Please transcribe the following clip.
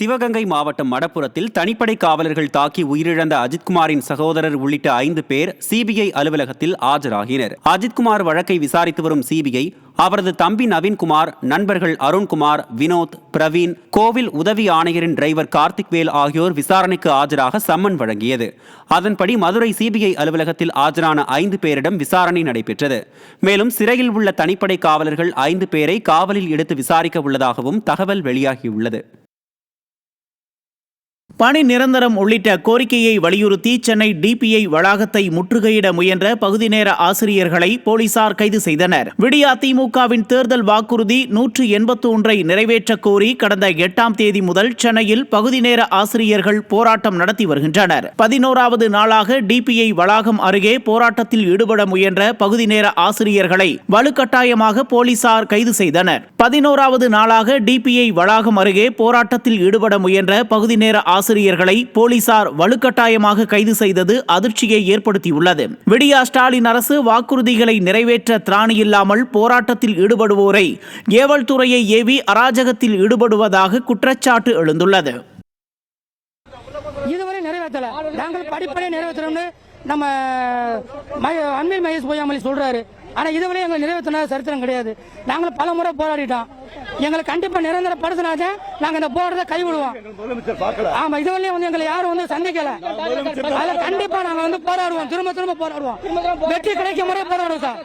சிவகங்கை மாவட்டம் மடப்புறத்தில் தனிப்படை காவலர்கள் தாக்கி உயிரிழந்த அஜித்குமாரின் சகோதரர் உள்ளிட்ட ஐந்து பேர் சிபிஐ அலுவலகத்தில் ஆஜராகினர். அஜித்குமார் வழக்கை விசாரித்து வரும் சிபிஐ அவரது தம்பி நவீன்குமார் நண்பர்கள் அருண்குமார் வினோத் பிரவீன் கோவில் உதவி ஆணையரின் டிரைவர் கார்த்திக்வேல் ஆகியோர் விசாரணைக்கு ஆஜராக சம்மன் வழங்கியது. அதன்படி மதுரை சிபிஐ அலுவலகத்தில் ஆஜரான ஐந்து பேரிடம் விசாரணை நடைபெற்றது. மேலும் சிறையில் உள்ள தனிப்படை காவலர்கள் ஐந்து பேரை காவலில் எடுத்து விசாரிக்க உள்ளதாகவும் தகவல் வெளியாகியுள்ளது. பணி நிரந்தரம் உள்ளிட்ட கோரிக்கையை வலியுறுத்தி சென்னை டிபிஐ வளாகத்தை முற்றுகையிட முயன்ற பகுதி நேர ஆசிரியர்களை போலீசார் கைது செய்தனர். விடியா திமுகவின் தேர்தல் வாக்குறுதி நூற்று எண்பத்தி ஒன்றை நிறைவேற்றக் கோரி கடந்த எட்டாம் தேதி முதல் சென்னையில் பகுதி நேர ஆசிரியர்கள் போராட்டம் நடத்தி வருகின்றனர். பதினோராவது நாளாக டிபிஐ வளாகம் அருகே போராட்டத்தில் ஈடுபட முயன்ற பகுதி நேர ஆசிரியர்களை வலுக்கட்டாயமாக போலீசார் கைது செய்தனர். பதினோராவது நாளாக டிபிஐ வளாகம் அருகே போராட்டத்தில் ஈடுபட முயன்ற பகுதி நேர ஆசிரியர்களை போலீசார் வலுக்கட்டாயமாக கைது செய்தது அதிர்ச்சியை ஏற்படுத்தியுள்ளது. விடியா ஸ்டாலின் அரசு வாக்குறுதிகளை நிறைவேற்ற திராணியில்லாமல் போராட்டத்தில் ஈடுபடுவோரை ஏவல் துறையை ஏவி அராஜகத்தில் ஈடுபடுவதாக குற்றச்சாட்டு எழுந்துள்ளது. இதுவரை நிறைவேற்றல. நாங்கள் படிப்படியாக நிறைவேற்றணும்னு நம்ம அன்பில் மகேஷ் பொய்யாமலி சொல்றாரு. ஆனா இதுவரை எங்களை நிறைவேற்றின சரித்திரம் கிடையாது. நாங்கள் பல முறை போராடிட்டோம். எங்களை கண்டிப்பா நிரந்தரப்படுத்தினாதான் நாங்க இந்த போராட்டத்தை கைவிடுவோம். ஆமா இதுவரையும் வந்து எங்களை யாரும் வந்து சந்திக்கல. அதுல கண்டிப்பா நாங்க வந்து போராடுவோம். திரும்ப திரும்ப போராடுவோம். வெற்றி கிடைக்கும் முறை போராடுவோம் சார்.